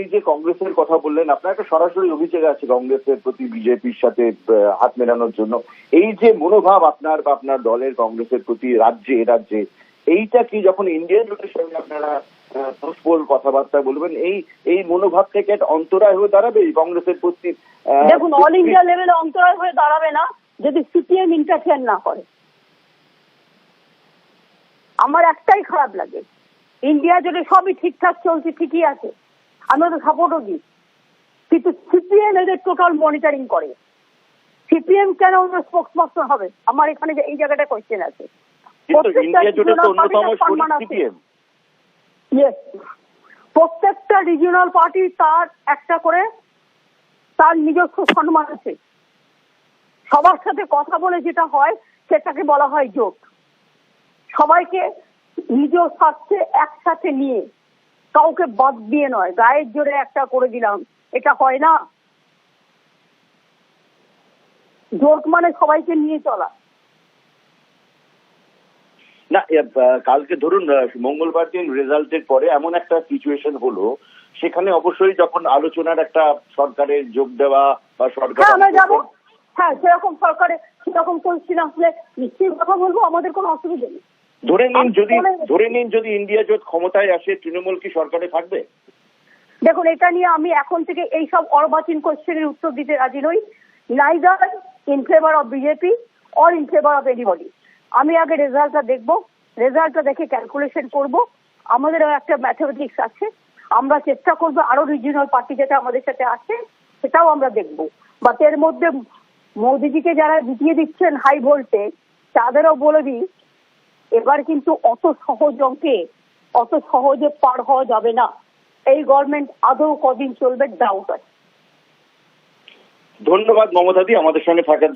আপনি যে কংগ্রেসের কথা বললেন, আপনার একটা সরাসরি অভিযোগ আছে কংগ্রেসের প্রতি বিজেপির সাথে হাত মেলানোর জন্য। এই যে মনোভাব আপনার বা আপনার দলের কংগ্রেসের প্রতি রাজ্যে রাজ্যে, এইটা কি যখন ইন্ডিয়ান জোটের সঙ্গে আপনারা এই মনোভাব থেকে একটা অন্তরায় হয়ে দাঁড়াবে কংগ্রেসের প্রতি? অল ইন্ডিয়া লেভেলে অন্তরায় হয়ে দাঁড়াবে না যদি সিপিএম না করে। আমার একটাই খারাপ লাগে। ইন্ডিয়া জুড়ে সবই ঠিকঠাক চলছে, ঠিকই আছে। আমরা তো সাপোর্টও দিই। কিন্তু সিপিএম এদের টোটাল মনিটরিং করে। সিপিএম কেন স্পোক্স পার্সন হবে? আমার এখানে যে এই জায়গাটা কোয়েশ্চেন আছে। প্রত্যেকটা রিজিওনাল পার্টি তার একটা করে তার নিজস্ব সম্মান আছে। সবার সাথে কথা বলে যেটা হয় সেটাকে বলা হয় জোট। সবাইকে নিজ স্বার্থে একসাথে নিয়ে কাউকে বাদ দিয়ে নয় গায়ের জোরে একটা করে দিলাম। এটা হয় না। জোট মানে সবাইকে নিয়ে চলা। না কালকে ধরুন মঙ্গলবার দিন রেজাল্টের পরে এমন একটা সিচুয়েশন হলো সেখানে অবশ্যই যখন আলোচনার একটা সরকারের যোগ দেওয়া বা সরকার হ্যাঁ হ্যাঁ সেরকম সরকারে সেরকম পরিস্থিতি আসলে নিশ্চয়ই কথা বলব আমাদের কোনো অসুবিধা নেই। ধরে নিন যদি ধরে নিন যদি ইন্ডিয়া জোট ক্ষমতায় আসে তৃণমূল কি সরকারে থাকবে? দেখুন এটা নিয়ে আমি এখন থেকে এই সব অর্বাচীন কোশ্চেনের উত্তর দিতে রাজি নই। Neither in favour of BJP or in favour of anybody আমি আগে রেজাল্টটা দেখব। রেজাল্টটা দেখে ক্যালকুলেশন করব। আমাদেরও একটা ম্যাথমেটিক্স আছে। আমরা চেষ্টা করব আরও রিজিওনাল পার্টি যেটা আমাদের সাথে আছে সেটাও আমরা দেখব। বাট এর মধ্যে মোদিজিকে যারা জিতিয়ে দিচ্ছেন হাই ভোল্টে তাদেরও বলে দিই এবার কিন্তু অত সহজ অঙ্কে, অত সহজে পার হওয়া যাবে না। এই গভর্নমেন্ট আদৌ কদিন চলবে ডাউট আছে। ধন্যবাদ মমতাদি, আমাদের সঙ্গে থাকার